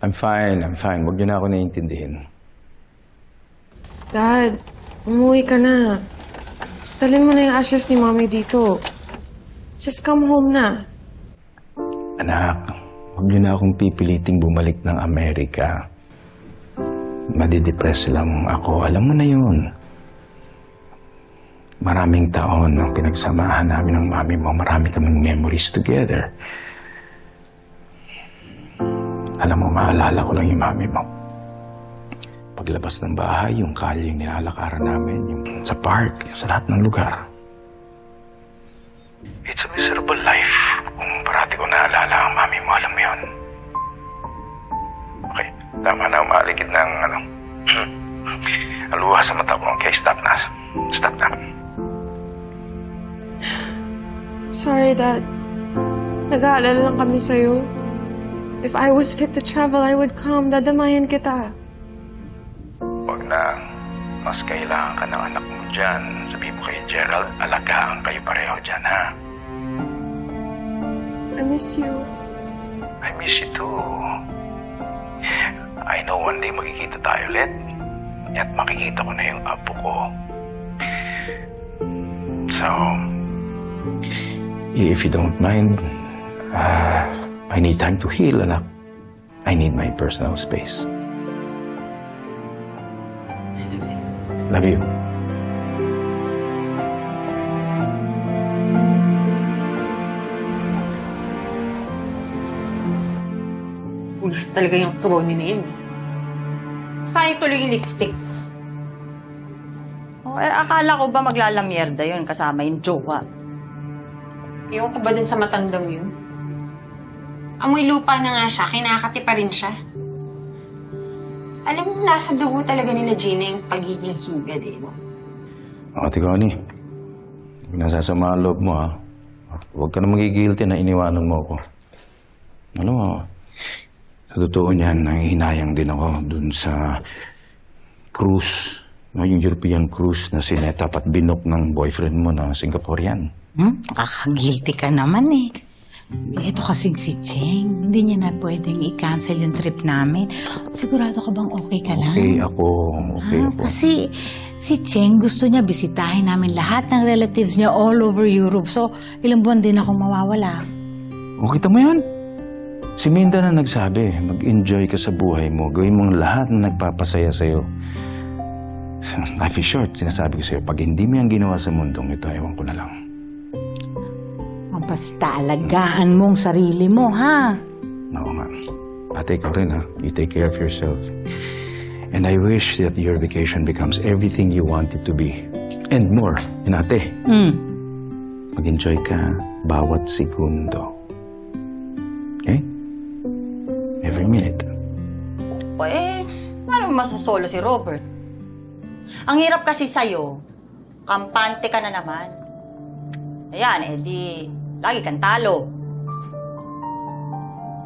I'm fine, I'm fine. Huwag niyo na ako naiintindihin. Dad, umuwi ka na. Dalhin mo na yung ashes ni Mommy dito. Just come home na. Anak, huwag niyo na akong pipiliting bumalik ng Amerika. Madidepress lang ako. Alam mo na yun. Maraming taon ang pinagsamahan namin ng mami mo. Marami kaming memories together. Alam mo, maalala ko lang yung mami mo. Paglabas ng bahay, yung kalye yung nilalakaran namin, yung sa park, yung sa lahat ng lugar. It's a miserable life kung parati ko naalala ang mami mo. Alam mo yun. Okay, tama na umaligid ng ano. Aluha sa mata ko. Okay, stop na. Stop na. Sorry, Dad. Nag-aalala lang kami sa'yo. If I was fit to travel, I would come. Dadamayan kita. Huwag na. Mas kailangan ka ng anak mo dyan. Sabi mo kay Gerald, alagaan kayo pareho dyan, ha? I miss you. I miss you too. I know one day magkikita tayo ulit. At makikita ko na yung apo ko. So, if you don't mind, uh, I need time to heal, anak. I need my personal space. Love you. Pulis talaga yung crony na yun. Sayang tuloy yung lipstick. Oh, eh, akala ko ba maglalamierda yun kasama yung jowa? Ewan ko ba dun sa matandang yun? Amoy lupa na nga siya, kinakati pa rin siya. Alam mo, nasa dugo talaga nila Gina yung pagiging higad eh. No? Ate Connie, nasasama ang loob mo ha. Huwag ka na magigilty na iniwanan mo ako. Alam mo, sa totoo niyan, nangihinayang din ako dun sa cruise. No, yung European cruise na sinetap at binok ng boyfriend mo na Singaporean. Hmm? Nakaka-guilty ka naman eh. Ito kasing si Cheng. Hindi niya na pwedeng i-cancel yung trip namin. Sigurado ka bang okay ka lang? Okay ako, okay Ah, ako. kasi si Cheng gusto niya bisitahin namin lahat ng relatives niya all over Europe. So, ilang buwan din akong mawawala. O, kita mo yan? Si Minda na nagsabi, mag-enjoy ka sa buhay mo. Gawin mong lahat na nagpapasaya sa'yo. Life is short, sinasabi ko sa'yo. Pag hindi mo yan ginawa sa mundong ito, ewan ko na lang. Basta alagaan mong sarili mo, ha? Oo nga. Ate, ikaw rin ha. You take care of yourself. And I wish that your vacation becomes everything you want it to be. And more. Yun ate, Hmm. mag-enjoy ka bawat segundo. Okay? Every minute. O eh, ano masasolo si Robert? Ang hirap kasi sa'yo, kampante ka na naman. Ayan, eh di, lagi kang talo.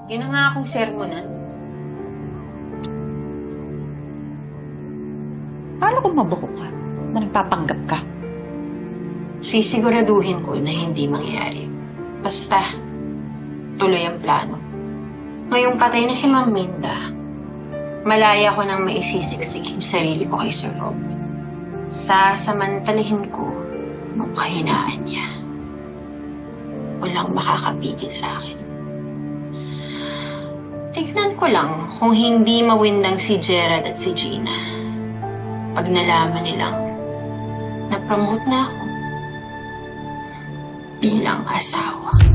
Yun na nga akong sermonan. Paano kung mabuko ka na nagpapanggap ka? Sisiguraduhin ko na hindi mangyayari. Basta, tuloy ang plano. Ngayong patay na si Ma'am Minda, malaya ko nang maisisiksik yung sarili ko kay Sir Rob. Sasamantalahin ko ang kahinaan niya. Walang makakapigil sa akin. Tignan ko lang kung hindi mawindang si Gerald at si Gina. Pag nalaman nilang na-promote na ako bilang asawa.